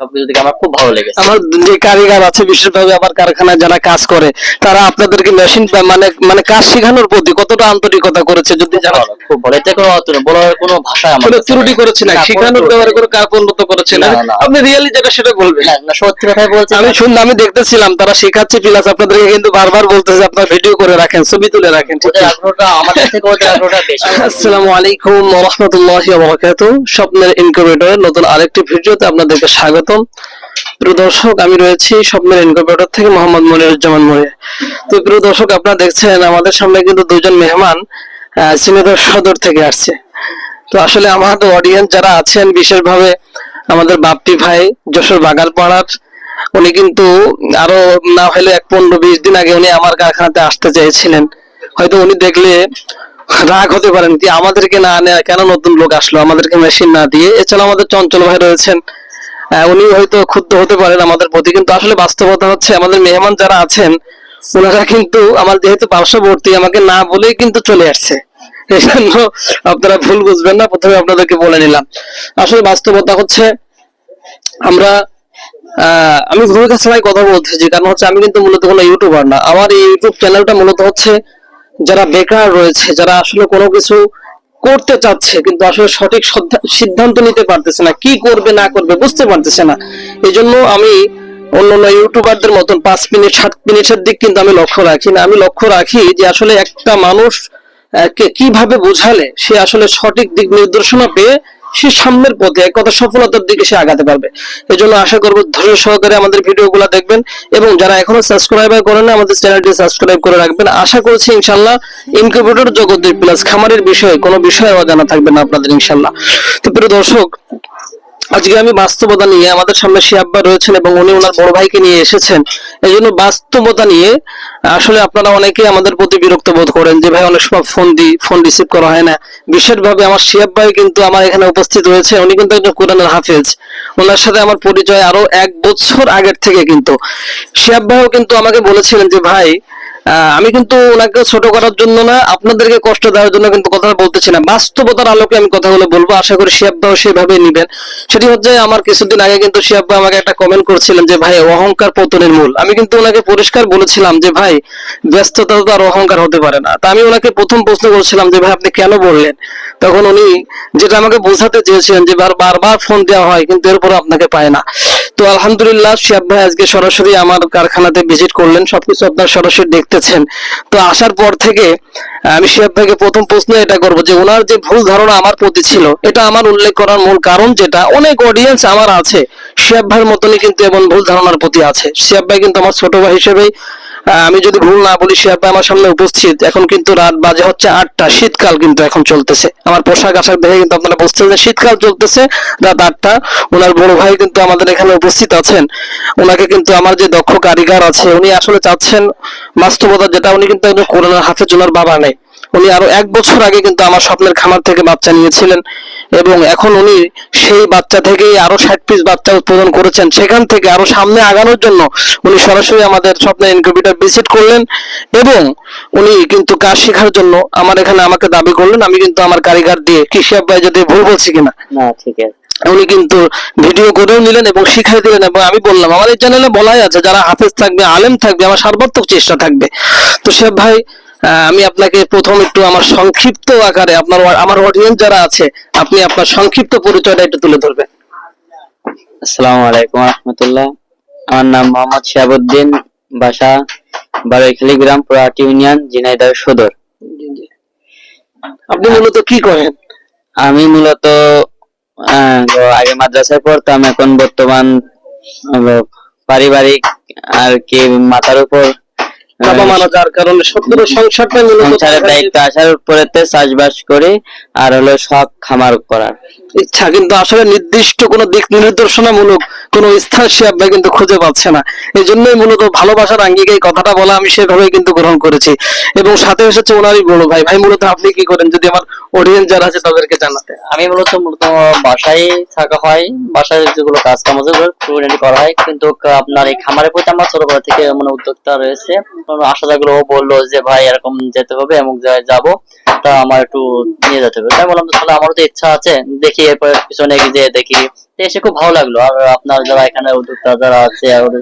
সবকিছু থেকে আমার খুব ভালো লেগেছে। আমার যে কারিগর আছে বিশেষভাবে আমার কারখানায় যারা কাজ করে তারা আপনাদেরকে মেশিন মানে মানে কাজ শেখানোর প্রতি কতটা আন্তরিকতা করেছে যদি জানা খুব ভালো। এতে কোনো অতুল বলার কোনো ভাষা আমার ত্রুটি করেছে না? না, শেখানোর ব্যাপারে কোনো কাপ করেছে না? না, না। আপনি রিয়েলি যেটা সেটা বলবেন। না, না, সত্যি কথাই বলছি আমি শুনলাম আমি দেখতেছিলাম তারা শেখাচ্ছে প্লাস আপনাদেরকে কিন্তু বারবার বলতেছে আপনার ভিডিও করে রাখেন ছবি তুলে রাখেন? আগ্রহটা আমাদের থেকে ওদের আগ্রহটা বেশি। আসসালামু আলাইকুম ওয়া রাহমাতুল্লাহি ওয়া বারাকাতুহু। স্বপ্নের ইনকিউবেটরের নতুন আরেকটি ভিডিওতে আপনাদেরকে স্বাগতম। প্রিয় দর্শক আমি রয়েছি স্বপ্নের ইনকিউবেটর থেকে মোহাম্মদ মনিরুজ্জামান মনির। তো প্রিয় দর্শক আপনারা দেখছেন আমাদের সামনে কিন্তু দুজন মেহমান আহ, সদর থেকে আসছে। তো আসলে আমাদের অডিয়েন্স যারা আছেন বিশেষভাবে আমাদের বাপ্পি ভাই যশোর বাগালপাড়ার উনি কিন্তু আরও না হলে এক পনেরো বিশ দিন আগে উনি আমার কারখানাতে আসতে চেয়েছিলেন। হয়তো উনি দেখলে রাগ হতে পারেন কি আমাদেরকে না আনে কেন নতুন লোক আসলো আমাদেরকে মেশিন না দিয়ে। এছাড়া আমাদের চঞ্চল ভাই রয়েছেন উনি হয়তো ক্ষুব্ধ হতে পারেন আমাদের প্রতি, কিন্তু আসলে বাস্তবতা হচ্ছে আমাদের মেহমান যারা আছেন ওনারা কিন্তু আমার যেহেতু পার্শ্ববর্তী, আমাকে না বলেই কিন্তু চলে আসছে। আপনারা ভুল বুঝবেন না, প্রথমে আপনাদেরকে বলে নিলাম। আসলে বাস্তবতা হচ্ছে, আমরা আমি ভূমিকা কথা বলতেছি কারণ হচ্ছে আমি কিন্তু মূলত কোনো ইউটিউবার না। আমার এই ইউটিউব চ্যানেলটা মূলত হচ্ছে, যারা বেকার রয়েছে, যারা আসলে কোনো কিছু করতে চাচ্ছে, কিন্তু আসলে সঠিক সিদ্ধান্ত নিতে পারতেছে না। কি করবে, না করবে, বুঝতে পারতেছে না। এই জন্য আমি অন্যান্য ইউটিউবারদের মতন পাঁচ মিনিট, সাত মিনিটের দিক কিন্তু আমি লক্ষ্য রাখি না। আমি লক্ষ্য রাখি যে আসলে একটা মানুষ কীভাবে বোঝালে, সে আসলে সঠিক দিক নির্দেশনা পেয়ে সে সামনের পথে এক কথা সফলতার দিকে সে আগাতে পারবে। এই জন্য আশা করব ধৈর্য সহকারে আমাদের ভিডিওগুলো দেখবেন এবং যারা এখনও সাবস্ক্রাইবার করেন আমাদের চ্যানেলটি সাবস্ক্রাইব করে রাখবেন। আশা করছি ইনশাল্লাহ ইনকিউবেটর জগতের প্লাস খামারের বিষয়ে কোনো বিষয়ে অজানা থাকবে না আপনাদের ইনশাল্লাহ তো প্রিয় দর্শক আজকে আমি বাস্তবতা নিয়ে আমাদের সামনে শিয়াব্বা রয়েছেন এবং উনি ওনার বড় ভাইকে নিয়ে এসেছেন। এই জন্য বাস্তবতা নিয়ে, আসলে আপনারা অনেকে আমাদের প্রতি বিরক্ত বোধ করেন যে, ভাই, অনেক সময় ফোন দিই ফোন রিসিভ করা হয় না। বিশেষভাবে আমার শিয়াব ভাই কিন্তু আমার এখানে উপস্থিত রয়েছে। উনি কিন্তু একজন কোরআনের হাফেজ। ওনার সাথে আমার পরিচয় আরও এক বছর আগের থেকে কিন্তু। শিয়াব ভাইও কিন্তু আমাকে বলেছিলেন যে, ভাই আমি কিন্তু ওনাকে ছোট করার জন্য না, আপনাদেরকে কষ্ট দেওয়ার জন্য কিন্তু কথা বলতেছি না। বাস্তবতার আলোকে আমি কথাগুলো বলব, আশা করি শিয়াব ভাইও সেভাবে নিবেন। সেটি হচ্ছে আমার কিছুদিন আগে কিন্তু শিয়াব ভাই আমাকে একটা কমেন্ট করছিলেন যে, ভাই, অহংকার পতনের মূল। আমি কিন্তু ওনাকে পরিষ্কার বলেছিলাম যে, ভাই, ব্যস্ততা তো আর অহংকার হতে পারে না। তা আমি ওনাকে প্রথম প্রশ্ন করছিলাম যে, ভাই, আপনি কেন বললেন? তখন উনি যেটা আমাকে বোঝাতে চেয়েছিলেন যে বার- বারবার ফোন দেওয়া হয়, কিন্তু এরপর আপনাকে পায় না। তো আলহামদুলিল্লাহ শিয়াব ভাই আজকে সরাসরি আমার কারখানাতে ভিজিট করলেন, সবকিছু আপনার সরাসরি দেখতেছেন। তো আসার পর থেকে আমি শিয়াব ভাইকে প্রথম প্রশ্ন এটা করব যে ওনার যে ভুল ধারণা আমার প্রতি ছিল, এটা আমার উল্লেখ করার মূল কারণ যেটা অনেক অডিয়েন্স আমার আছে, শিয়াব ভাইয়ের মতনই কিন্তু এমন ভুল ধারণার প্রতি আছে। শিয়াব ভাই কিন্তু আমার ছোট ভাই হিসেবেই আমি যদি ভুল না বলি, সে আপনি আমার সামনে উপস্থিত। এখন কিন্তু রাত বাজে হচ্ছে আটটা। শীতকাল কিন্তু এখন চলতেছে। আমার পোশাক আশাক দেখে কিন্তু আপনারা বুঝতেছেন যে শীতকাল চলতেছে, রাত আটটা। ওনার বড় ভাই কিন্তু আমাদের এখানে উপস্থিত আছেন। ওনাকে কিন্তু আমার যে দক্ষ কারিগর আছে, উনি আসলে চাচ্ছেন বাস্তবতা যেটা উনি কিন্তু একজন করোনার হাতে চলার বাবা নেই। উনি আরও এক বছর আগে কিন্তু আমার স্বপ্নের খামার থেকে বাচ্চা নিয়েছিলেন এবং এখন উনি সেই বাচ্চা থেকেই আরও ষাট পিস বাচ্চা উৎপাদন করেছেন। সেখান থেকে আরও সামনে আগানোর জন্য উনি সরাসরি আমাদের স্বপ্নের ইনকিউবেটর ভিজিট করলেন এবং উনি কিন্তু কাজ শেখার জন্য আমার এখানে আমাকে দাবি করলেন আমি কিন্তু আমার কারিগর দিয়ে কৃষি আব্বাই যদি ভুল বলছি কিনা। না ঠিক আছে। উনি কিন্তু ভিডিও করেও নিলেন এবং শিখাই দিলেন এবং আমি বললাম আমার এই চ্যানেলে বলাই আছে যারা হাফেজ থাকবে আলেম থাকবে আমার সর্বাত্মক চেষ্টা থাকবে। তো সে ভাই আমি আপনাকে প্রথম একটু আমার সংক্ষিপ্ত আকারে আপনার আমার অডিয়েন্স যারা আছে আপনি আপনার সংক্ষিপ্ত পরিচয়টা একটু তুলে ধরবেন। আসসালামু আলাইকুম রহমতুল্লাহ। আমার নাম মোহাম্মদ শিহাবুদ্দিন বাসা বারৈখালী গ্রাম পুরাটি ইউনিয়ন ঝিনাইদহ সদর। আপনি মূলত কি করেন? আমি মূলত আগে মাদ্রাসায় পড়তাম এখন বর্তমান পারিবারিক আর কি মাথার উপর আহ, যার কারণে সত্তর সংসারটা সংসারের দায়িত্ব আসার উপরেতে চাষবাস করে আর হলো সব খামার করার। ইচ্ছা কিন্তু আসলে নির্দিষ্ট কোনো দিক নির্দেশনামূলক কোনো স্থান সে আব্বাই কিন্তু খুঁজে পাচ্ছে না। এই জন্যই মূলত ভালোবাসার আঙ্গিকে এই কথাটা বলা আমি সেভাবে কিন্তু গ্রহণ করেছি। এবং সাথে এসেছে ওনারই বড় ভাই। ভাই মূলত আপনি কি করেন? যদি আমার অডিয়েন্স যারা আছে তাদেরকে জানাতে। আমি মূলত মূলত বাসায় থাকা হয়। বাসায় যেগুলো কাজ কাম আছে করা হয়। কিন্তু আপনার এই খামারের প্রতি আমার ছোটবেলা থেকে মানে উদ্যোক্তা রয়েছে। আশা থাকল ও বলল যে, ভাই, এরকম যেতে হবে এমন জায়গায় যাব, তা আমার একটু নিয়ে যেতে হবে। তাই বললাম তাহলে আমারও তো ইচ্ছা আছে, দেখি এরপরে পিছনে গিয়ে দেখি তো এসে খুব ভালো লাগল। আর আপনার যারা এখানে উদ্যোক্তা যারা আছে ওদের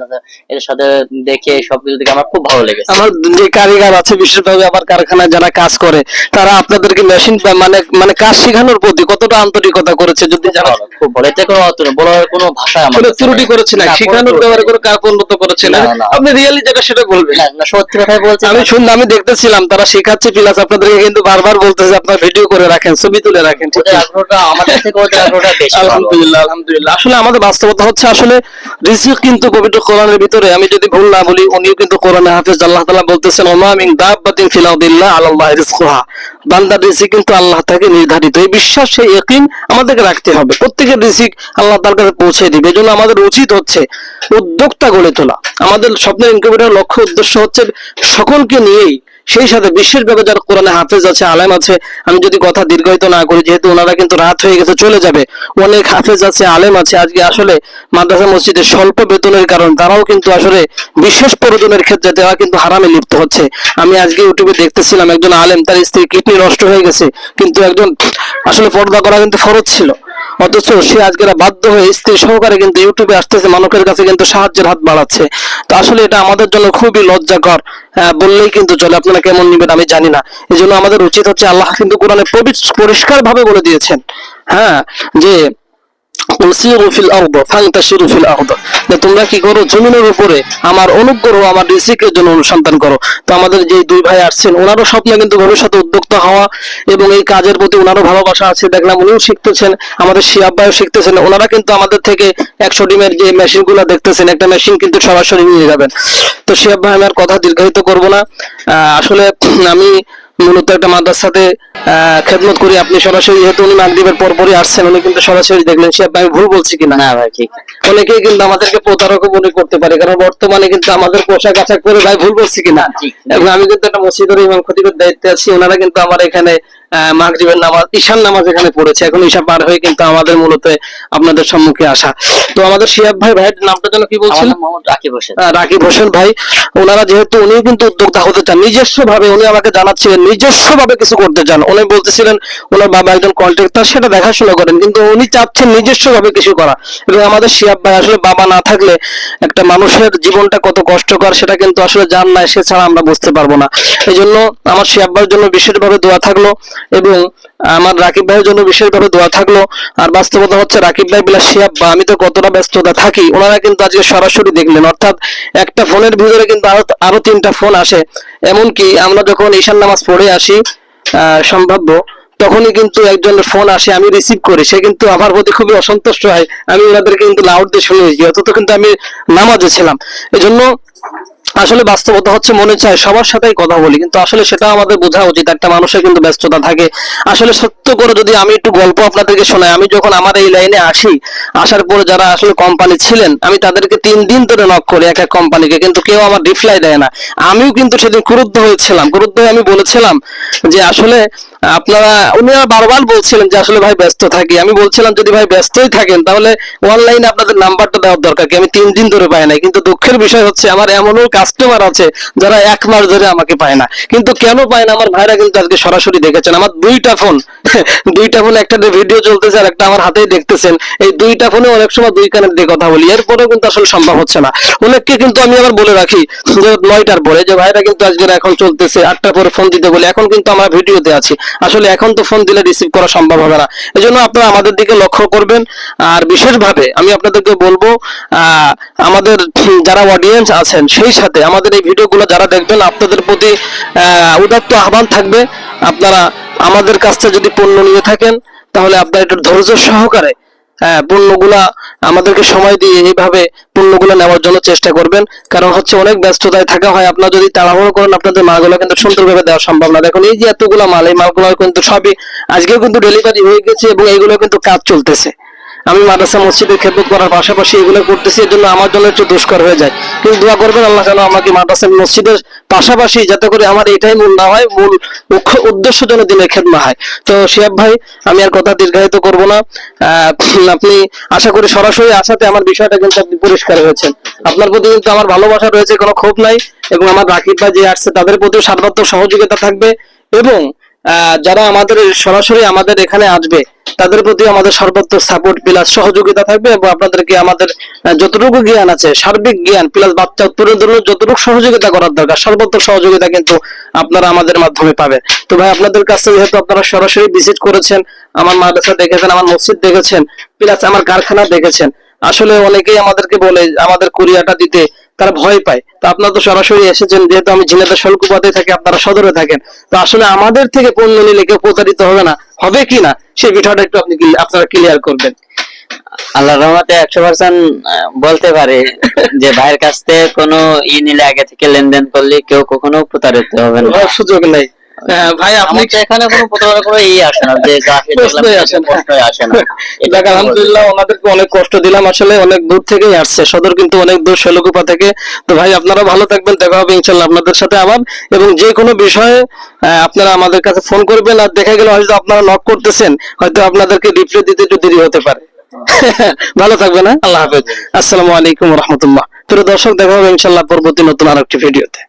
সাথে- দেখে সবকিছু দেখে আমার খুব ভালো লেগেছে। আমার যে কারিগর আছে বিশেষভাবে আমার কারখানায় যারা কাজ করে তারা আপনাদেরকে মেশিন মানে মানে কাজ শেখানোর প্রতি কতটা আন্তরিকতা করেছে যদি জানা খুব ভালো। এতে কোনো বলার কোনো ভাষা আমার ত্রুটি করেছে না শেখানোর ব্যাপারে কোনো করেছে না। আপনি রিয়েলি যেটা সেটা বলবেন। না, সত্যি কথাই বলছি আমি শুনলাম আমি দেখতেছিলাম তারা শেখাচ্ছে প্লাস আপনাদেরকে কিন্তু বারবার বলতেছে আপনার ভিডিও করে রাখেন ছবি তুলে রাখেন ঠিক ওদের আছে? আগ্রহটা আমাদের থেকে ওদের আগ্রহটা বেশি আলহামদুলিল্লাহ আলহামদুলিল্লাহ। আসলে আমাদের বাস্তবতা হচ্ছে আসলে রিজিক কিন্তু পবিত্র কোরআনের ভিতরে। আমি যদি ভুল না বলি, উনিও কিন্তু কোরআনে হাফেজ, আল্লাহ তাআলা বলতেছেন, ওমা মিন দাব্বাতিন ফিল আরদিল্লাহ আলাল্লাহ রিজকুহা। বান্দার রিজিক কিন্তু আল্লাহ থেকে নির্ধারিত। এই বিশ্বাস, সেই ইয়াকিন আমাদেরকে রাখতে হবে। প্রত্যেকের রিজিক আল্লাহ তার কাছে পৌঁছে দিবে। এজন্য আমাদের উচিত হচ্ছে উদ্যোক্তা গড়ে তোলা। আমাদের স্বপ্নের ইনকিউবেটর লক্ষ্য, উদ্দেশ্য হচ্ছে সকলকে নিয়েই সেই সাথে বিশেষভাবে যারা কোরআনে হাফেজ আছে, আলেম আছে, আমি যদি কথা দীর্ঘায়িত না করি, যেহেতু ওনারা কিন্তু রাত হয়ে গেছে, চলে যাবে। অনেক হাফেজ আছে, আলেম আছে, আজকে আসলে মাদ্রাসা মসজিদে স্বল্প বেতনের কারণে, তারাও কিন্তু আসলে বিশেষ প্রয়োজনের ক্ষেত্রে তারা কিন্তু হারামে লিপ্ত হচ্ছে। আমি আজকে ইউটিউবে দেখতেছিলাম একজন আলেম, তার স্ত্রী কিডনি নষ্ট হয়ে গেছে, কিন্তু একজন আসলে পর্দা করা কিন্তু ফরজ ছিল। অথচ সে আজকে বাধ্য হয়ে স্ত্রী সহকারে কিন্তু ইউটিউবে আসতেছে মানুষের কাছে কিন্তু সাহায্যের হাত বাড়াচ্ছে। তো আসলে এটা আমাদের জন্য খুবই লজ্জাকর। বললেই কিন্তু চলে। আপনারা কেমন নিবেন আমি জানি না। এই জন্য আমাদের উচিত হচ্ছে আল্লাহ কিন্তু কোরআনে পরিষ্কার ভাবে বলে দিয়েছেন। হ্যাঁ যে উসিরু ফিল আরদ ফান্তাশিরু ফিল আরদ। যে তোমরা কি করো? জমিনের উপরে আমার অনুগ্রহ, আমার রিজিকের জন্য অনুসন্ধান করো। তো আমাদের যে দুই ভাই আসছেন, ওনারও স্বপ্ন কিন্তু ভবিষ্যতে উদ্যোক্তা হওয়া এবং এই কাজের প্রতি ওনারও ভালোবাসা আছে। দেখলাম উনিও শিখতেছেন, আমাদের শিয়াব ভাইও শিখতেছেন। ওনারা কিন্তু আমাদের থেকে একশো ডিমের যে মেশিনগুলো দেখতেছেন, একটা মেশিন কিন্তু সরাসরি নিয়ে যাবেন। তো শিয়াব ভাই, আমি আর কথা দীর্ঘায়িত করব না। আসলে আমি মূলত একটা মাদ্রাসাতে খেদমত করি। আপনি সরাসরি যেহেতু উনি মাগদীপের পরপরই আসছেন উনি কিন্তু সরাসরি দেখলেন সে আমি ভুল বলছি কিনা? না ভাই ঠিক। অনেকেই কিন্তু আমাদেরকে প্রতারক মনে করতে পারে কারণ বর্তমানে কিন্তু আমাদের পোশাক আশাক করে ভাই ভুল বলছি কিনা। এবং আমি কিন্তু একটা মসজিদের ইমাম খতিবের দায়িত্বে আছি ওনারা কিন্তু আমার এখানে মাগরিবের নামাজ ঈশান নামাজ এখানে পড়েছে। এখন ঈশা পার হয়ে কিন্তু আমাদের মূলত আপনাদের সম্মুখে আসা। তো আমাদের শিয়াব ভাই ভাইয়ের নামটা যেন কি মোহাম্মদ রাকিব হোসেন। রাকিব হোসেন ভাই। ওনারা যেহেতু উনি কিন্তু উদ্যোক্তা হতে চান নিজস্ব ভাবে উনি আমাকে জানাচ্ছিলেন নিজস্ব ভাবে কিছু করতে চান। উনি বলতেছিলেন ওনার বাবা একজন কন্ট্রাক্টর সেটা দেখাশোনা করেন কিন্তু উনি চাচ্ছেন নিজস্ব ভাবে কিছু করা। এবং আমাদের শিয়াব ভাই আসলে বাবা না থাকলে একটা মানুষের জীবনটা কত কষ্টকর সেটা কিন্তু আসলে জান নাই সে ছাড়া আমরা বুঝতে পারব না। এই জন্য আমার শিয়াব ভাইয়ের জন্য বিশেষভাবে দোয়া থাকল। এবং আমার রাকিব ভাইয়ের জন্য বিশেষভাবে দোয়া থাকল। আর বাস্তবতা হচ্ছে রাকিব ভাই বিলা শিয়াব বা আমি তো কতটা ব্যস্ততা থাকি, ওনারা কিন্তু আজকে সরাসরি দেখলেন। অর্থাৎ একটা ফোনের ভিতরে কিন্তু আরও আরও তিনটা ফোন আসে। এমনকি আমরা যখন ঈশান নামাজ পড়ে আসি সম্ভাব্য, তখনই কিন্তু একজনের ফোন আসে, আমি রিসিভ করি। সে কিন্তু আমার প্রতি খুবই অসন্তুষ্ট হয়। আমি ওনাদেরকে কিন্তু লাউড দিয়ে শুনেছি অথচ কিন্তু আমি নামাজে ছিলাম। এজন্য আসলে বাস্তবতা হচ্ছে মনে চায় সবার সাথেই কথা বলি, কিন্তু আসলে সেটা আমাদের বোঝা উচিত। একটা মানুষের কিন্তু ব্যস্ততা থাকে। আসলে সত্য করে যদি আমি একটু গল্প আপনাদেরকে শোনাই, আমি যখন আমার এই লাইনে আসি, আসার পরে যারা আসলে কোম্পানি ছিলেন, আমি তাদেরকে তিন দিন ধরে নক করি এক এক কোম্পানিকে কিন্তু কেউ আমার রিপ্লাই দেয় না। আমিও কিন্তু সেদিন ক্রুদ্ধ হয়েছিলাম। ক্রুদ্ধ হয়ে আমি বলেছিলাম যে আসলে আপনারা উনিরা বারবার বলছিলেন যে আসলে ভাই ব্যস্ত থাকি। আমি বলছিলাম, যদি ভাই ব্যস্তই থাকেন, তাহলে অনলাইনে আপনাদের নাম্বারটা দেওয়ার দরকার কি? আমি তিন দিন ধরে পাই নাই। কিন্তু দুঃখের বিষয় হচ্ছে, আমার এমনও কাস্টমার আছে, যারা এক মাস ধরে আমাকে পায় না। কিন্তু কেন পায় না? আমার ভাইরা কিন্তু আজকে সরাসরি দেখেছেন। আমার দুইটা ফোন দুইটা ফোনে একটা ভিডিও চলতেছে আর একটা আমার হাতেই দেখতেছেন। এই দুইটা ফোনে অনেক সময় দুই কানের দিয়ে কথা বলি। এরপরেও কিন্তু আসলে সম্ভব হচ্ছে না। অনেককে কিন্তু আমি আবার বলে রাখি, যে নয়টার পরে, যে ভাইরা কিন্তু আজকে এখন চলতেছে, আটটার পরে ফোন দিতে বলে। এখন কিন্তু আমরা ভিডিওতে আছি। আসলে এখন তো ফোন দিলে রিসিভ করা সম্ভব হবে না। এই জন্য আপনারা আমাদের দিকে লক্ষ্য করবেন। আর বিশেষভাবে আমি আপনাদেরকে বলব আমাদের যারা অডিয়েন্স আছেন, সেই সাথে আমাদের এই ভিডিওগুলো যারা দেখবেন, আপনাদের প্রতি উদাত্ত আহ্বান থাকবে। আপনারা আমাদের কাছ থেকে যদি পণ্য নিয়ে থাকেন, তাহলে আপনারা একটু ধৈর্য সহকারে হ্যাঁ পণ্যগুলা আমাদেরকে সময় দিয়ে এইভাবে পণ্যগুলো নেওয়ার জন্য চেষ্টা করবেন। কারণ হচ্ছে অনেক ব্যস্ততায় থাকা হয়, আপনার যদি তাড়াহুড়ো করেন, আপনাদের মালগুলো কিন্তু সুন্দরভাবে দেওয়া সম্ভব না। দেখুন, এই যে এতগুলো মাল, এই মালগুলো কিন্তু সবই, আজকেও কিন্তু ডেলিভারি হয়ে গেছে এবং এইগুলো কিন্তু কাজ চলতেছে। আমি মাদ্রাসা মসজিদের খেদমত করার পাশাপাশি এগুলো করতেছি এর জন্য আমার জন্য একটু দুষ্কর হয়ে যায়। কিন্তু দোয়া করবেন আল্লাহ যেন আমাকে মাদ্রাসা মসজিদের পাশাপাশি যাতে করে আমার এটাই মূল না হয়, মূল মুখ্য উদ্দেশ্য যেন দিনের খেদমা হয়। তো শিয়াব ভাই, আমি আর কথা দীর্ঘায়িত করব না। আপনি আশা করি সরাসরি আসাতে আমার বিষয়টা কিন্তু আপনি পরিষ্কার হয়েছেন। আপনার প্রতি কিন্তু আমার ভালোবাসা রয়েছে, কোনো ক্ষোভ নাই। এবং আমার রাকিব ভাই যে আসছে, তাদের প্রতিও সার্বাত্মক সহযোগিতা থাকবে। এবং যারা আমাদের সরাসরি আমাদের এখানে আসবে, তাদের প্রতি আমাদের সর্বোচ্চ সাপোর্ট প্লাস সহযোগিতা থাকবে এবং আপনাদেরকে আমাদের যতটুকু জ্ঞান আছে, সার্বিক জ্ঞান প্লাস বাচ্চা উৎপাদনের জন্য যতটুকু সহযোগিতা করার দরকার, সর্বোচ্চ সহযোগিতা কিন্তু আপনারা আমাদের মাধ্যমে পাবেন। তো ভাই, আপনাদের কাছে যেহেতু আপনারা সরাসরি ভিজিট করেছেন, আমার মাদ্রাসা দেখেছেন, আমার মসজিদ দেখেছেন প্লাস আমার কারখানা দেখেছেন, আসলে অনেকেই আমাদেরকে বলে, আমাদের কুরিয়াটা দিতে তারা ভয় পায়। তো আপনারা তো সরাসরি এসেছেন যেহেতু আমি ঝিনাইদহ শল্কুপাতে থাকি আপনারা সদরে থাকেন। তো আসলে আমাদের থেকে পণ্য নিলে কেউ প্রতারিত হবে না। হবে কি না? সেই বিষয়টা একটু আপনি কি- আপনারা ক্লিয়ার করবেন। আল্লাহ রহমাতে একশো পার্সেন্ট বলতে পারে যে ভাইয়ের কাছ থেকে কোনো ই নিলে আগে থেকে লেনদেন করলে কেউ কখনো প্রতারিত হবে না। সুযোগ নেই। ভাই আপনি এখানে কোনো প্রতারণা করে ই আসে না যে প্রশ্নই আসে না। প্রশ্নই আসে না। এটা আলহামদুলিল্লাহ ওনাদেরকে অনেক কষ্ট দিলাম আসলে অনেক দূর থেকেই আসছে। সদর কিন্তু অনেক দূর শেলকুপা থেকে। তো ভাই আপনারা ভালো থাকবেন দেখা হবে ইনশাল্লাহ আপনাদের সাথে আবার। এবং যে কোনো বিষয়ে আপনারা আমাদের কাছে ফোন করবেন আর দেখা গেল হয়তো আপনারা নক করতেছেন হয়তো আপনাদেরকে রিপ্লাই দিতে একটু দেরি হতে পারে। ভালো থাকবেন হ্যাঁ? আল্লাহ হাফেজ। আসসালামু আলাইকুম রহমতুল্লাহ। প্রিয় দর্শক দেখা হবে ইনশাল্লাহ পরবর্তী নতুন আরেকটি ভিডিওতে।